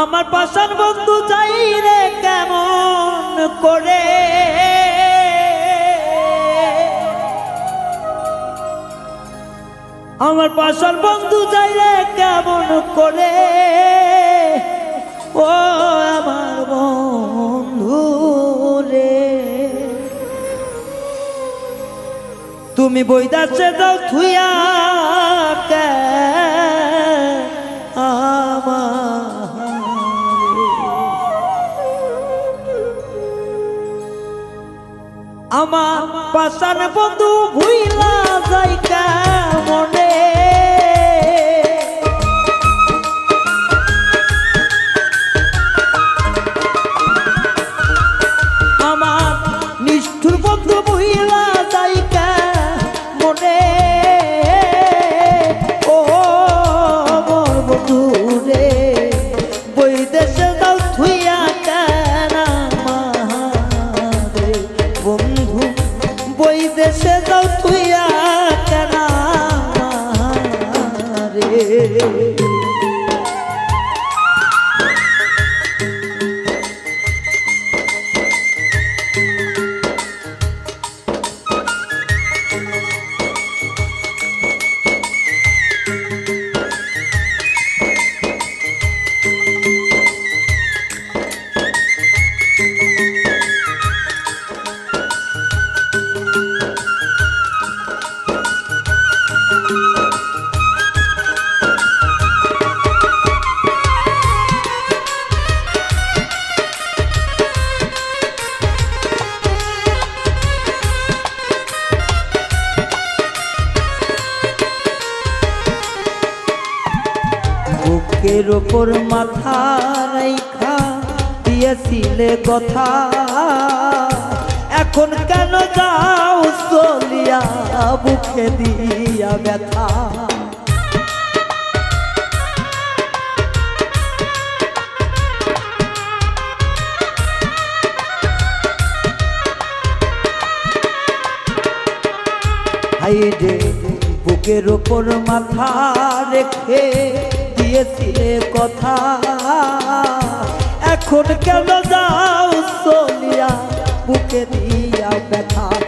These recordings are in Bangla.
আমার পাশার বন্ধু চাই রে কেমন করে? আমার পাশার বন্ধু চাই রে কেমন করে? ও আমার বন্ধু রে। তুমি বইদাসে দাও থুইয়া কে আমার পাশান বন্ধু ভুইলা যাইকা মনে বুকের ওপর মাথা রাইখা দিয়েছিলে কথা। এখন কেন যাও চলিয়া বুকে দিয়া ব্যথা? বুকের ওপর মাথা রেখে দিয়েছিলে কথা। এখন কেন যাও চলিয়া বুকে দিয়া ব্যথা।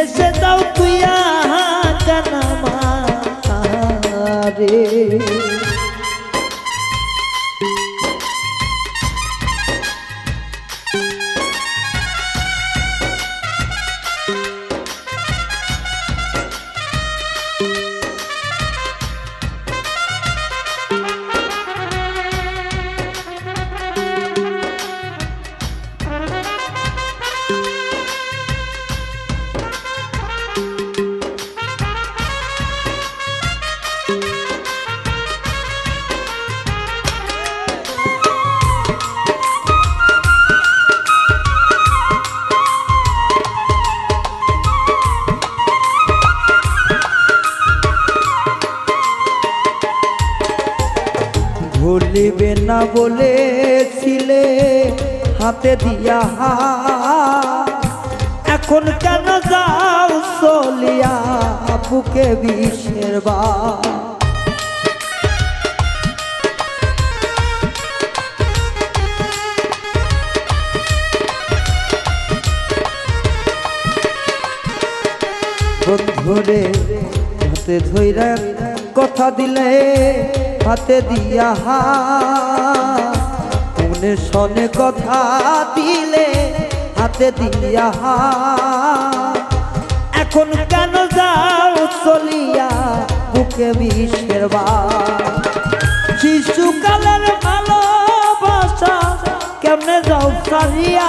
বিদেশে যাও তুইয়া কেন রে। ভুলিবে না বলেছিলে, হাতে দিয়া হাত। এখন কেন যাও চলিয়া বুকে বিষের বা বন্ধুরে, হাতে ধইরা কথা দিলে হাতে দিয়া হা মনে শনে কথা দিলে, হাতে দিয়া এখন কেন যাও চলিয়া বুকে বিষের বা শিশুকালের ভালোবাসা কেমনে যাও সারিয়া